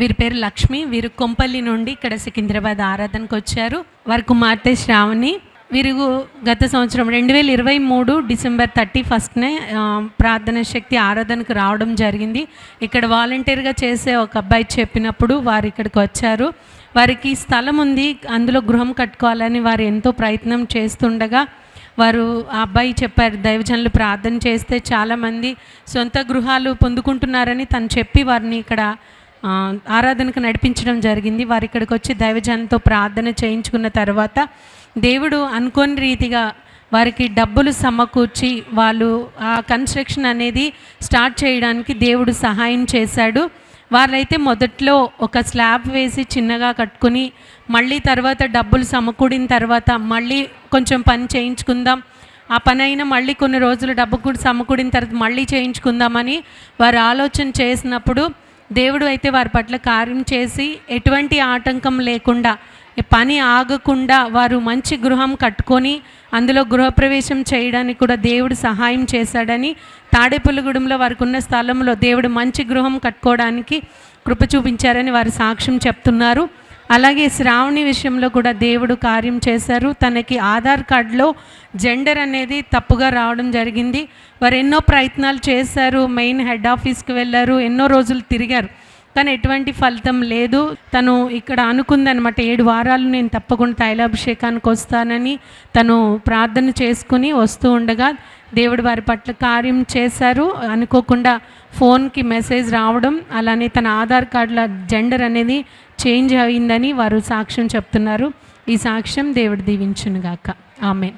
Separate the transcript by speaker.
Speaker 1: వీరి పేరు లక్ష్మి. వీరు కొంపల్లి నుండి ఇక్కడ సికింద్రాబాద్ ఆరాధనకు వచ్చారు. వారి కుమార్తె శ్రావణి. వీరు గత సంవత్సరం రెండు వేల ఇరవై మూడు డిసెంబర్ థర్టీ ఫస్ట్నే ప్రార్థన శక్తి ఆరాధనకు రావడం జరిగింది. ఇక్కడ వాలంటీర్గా చేసే ఒక అబ్బాయి చెప్పినప్పుడు వారు ఇక్కడికి వచ్చారు. వారికి స్థలం ఉంది. అందులో గృహం కట్టుకోవాలని వారు ఎంతో ప్రయత్నం చేస్తుండగా వారు ఆ అబ్బాయి చెప్పారు దైవజనులు ప్రార్థన చేస్తే చాలామంది సొంత గృహాలు పొందుకుంటున్నారని తను చెప్పి వారిని ఇక్కడ ఆరాధనకు నడిపించడం జరిగింది. వారు ఇక్కడికి వచ్చి దైవజనంతో ప్రార్థన చేయించుకున్న తర్వాత దేవుడు అనుకోని రీతిగా వారికి డబ్బులు సమకూర్చి వాళ్ళు ఆ కన్స్ట్రక్షన్ అనేది స్టార్ట్ చేయడానికి దేవుడు సహాయం చేశాడు. వాళ్ళైతే మొదట్లో ఒక స్లాబ్ వేసి చిన్నగా కట్టుకుని మళ్ళీ తర్వాత డబ్బులు సమకూడిన తర్వాత మళ్ళీ కొంచెం పని చేయించుకుందాం. ఆ పని అయినా మళ్ళీ కొన్ని రోజులు డబ్బు కూడా సమకూడిన తర్వాత మళ్ళీ చేయించుకుందామని వారు ఆలోచన చేసినప్పుడు దేవుడు అయితే వారి పట్ల కార్యం చేసి ఎటువంటి ఆటంకం లేకుండా పని ఆగకుండా వారు మంచి గృహం కట్టుకొని అందులో గృహప్రవేశం చేయడానికి కూడా దేవుడు సహాయం చేశాడని తాడేపల్లిగూడెంలో వారికి ఉన్న స్థలంలో దేవుడు మంచి గృహం కట్టుకోవడానికి కృప చూపించారని వారు సాక్ష్యం చెప్తున్నారు. అలాగే శ్రావణి విషయంలో కూడా దేవుడు కార్యం చేశారు. తనకి ఆధార్ కార్డులో జెండర్ అనేది తప్పుగా రావడం జరిగింది. వారు ఎన్నో ప్రయత్నాలు చేశారు. మెయిన్ హెడ్ ఆఫీస్కి వెళ్ళారు. ఎన్నో రోజులు తిరిగారు. కానీ ఎటువంటి ఫలితం లేదు. తను ఇక్కడ అనుకుందనమాట ఏడు వారాలు నేను తప్పకుండా తైలాభిషేకానికి వస్తానని తను ప్రార్థన చేసుకుని వస్తూ ఉండగా దేవుడు వారి పట్ల కార్యం చేశారు. అనుకోకుండా ఫోన్కి మెసేజ్ రావడం అలానే తన ఆధార్ కార్డుల జెండర్ అనేది చేంజ్ అయిందని వారు సాక్ష్యం చెప్తున్నారు. ఈ సాక్ష్యం దేవుడు దీవించునుగాక. ఆమె